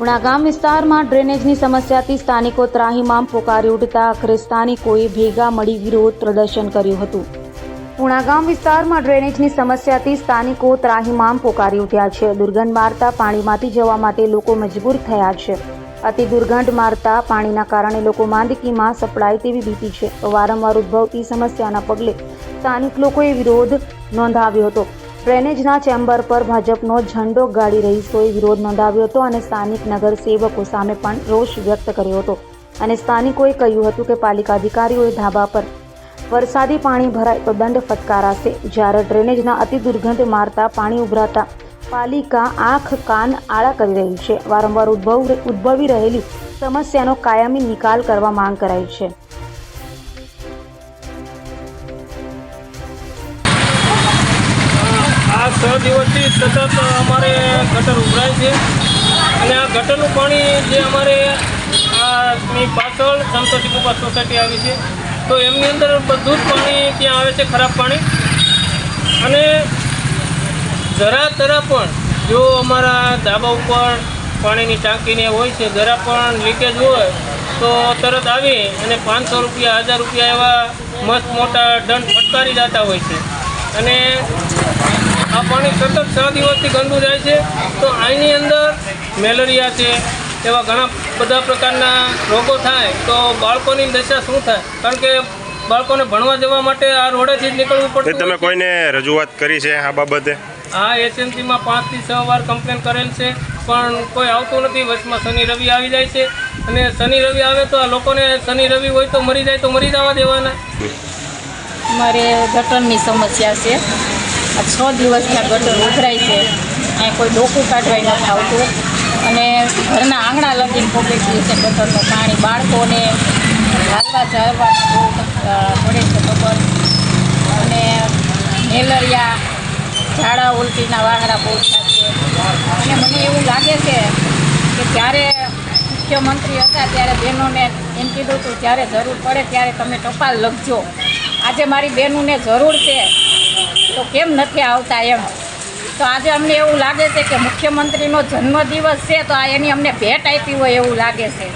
ઉણા ગામ વિસ્તારમાં ડ્રેનેજની સમસ્યાથી સ્થાનિકો ત્રાહિમામ પોકારી ઉઠતા આખરે સ્થાનિકોએ ભેગા મળી વિરોધ પ્રદર્શન કર્યું હતું. ઉણા ગામ વિસ્તારમાં ડ્રેનેજની સમસ્યાથી સ્થાનિકો ત્રાહિમામ પોકારી ઉઠ્યા છે. દુર્ગંધ મારતા પાણીમાંથી જવા માટે લોકો મજબૂર થયા છે. અતિ દુર્ગંધ મારતા પાણીના કારણે લોકો માંદગીમાં સપડાય તેવી ભીતિ છે. વારંવાર ઉદ્ભવતી સમસ્યાના પગલે સ્થાનિક લોકોએ વિરોધ નોંધાવ્યો હતો. ડ્રેનેજના ચેમ્બર પર ભાજપનો ઝંડો ગાડી રહીશોએ વિરોધ નોંધાવ્યો હતો અને સ્થાનિક નગરસેવકો સામે પણ રોષ વ્યક્ત કર્યો હતો. અને સ્થાનિકોએ કહ્યું હતું કે પાલિકા અધિકારીઓએ ધાબા પર વરસાદી પાણી ભરાય તો દંડ ફટકારાશે. જ્યારે ડ્રેનેજના અતિ દુર્ગંધ મારતા પાણી ઉભરાતા પાલિકા આંખ, કાન આળા કરી રહી છે. વારંવાર ઉદ્ભવ ઉદ્ભવી રહેલી સમસ્યાનો કાયમી નિકાલ કરવા માંગ કરાઈ છે. આ છ દિવસથી સતત અમારે ગટર ઉભરાય છે. અને આ ગટરનું પાણી જે અમારે પાછળ સંતોષી કૃપા સોસાયટી આવી છે. તો એમની અંદર બધું જ પાણી ત્યાં આવે છે, ખરાબ પાણી. અને જરા તરા પણ જો અમારા ધાબા ઉપર પાણીની ટાંકીને હોય છે જરા પણ લીકેજ હોય તો તરત આવી અને પાંચસો રૂપિયા હજાર રૂપિયા એવા મસ્ત મોટા દંડ ફટકારી જતા હોય છે. અને આ પાણી સતત છ દિવસથી ગંદુ જાય છે. તો આની અંદર મેલેરિયા છે એવા ઘણા બધા પ્રકારના રોગો થાય તો બાળકોની દશા શું થાય? કારણ કે બાળકોને ભણવા જવા માટે આ રોડેથી જ નીકળવું પડે તમે કોઈને રજૂઆત કરી છે આ બાબતે? આ એસએમસીમાં પાંચથી છ વાર કમ્પ્લેન કરેલ છે, પણ કોઈ આવતું નથી. વચમાં શનિ રવિ આવી જાય છે અને શનિ રવિ આવે તો આ લોકોને શનિ રવિ હોય તો મરી જાય તો મરી જવા દેવાના. મારે ગટરની સમસ્યા છે. આ છ દિવસથી ગટર ઉભરાય છે. અહીં કોઈ ડોકું કાઢવાય નથી આવતું. અને ઘરના આંગણા લગીને પબ્લિક છે ગટરનું પાણી. બાળકોને હાલવા ચાલવામાં બહુ પડે છે ખબર અને મેલેરિયા ઝાડા ઉલટીના વાહડા બહુ છે. અને મને એવું લાગે છે કે જ્યારે મુખ્યમંત્રી હતા ત્યારે બહેનોને એમ કીધું હતું, જ્યારે જરૂર પડે ત્યારે તમે ટપાલ લખજો. આજે મારી બહેનોને જરૂર છે, તો કેમ નથી આવતા એમ? તો આજે અમને એવું લાગે છે કે મુખ્યમંત્રીનો જન્મદિવસ છે, તો આ એની અમને ભેટ આપી હોય એવું લાગે છે.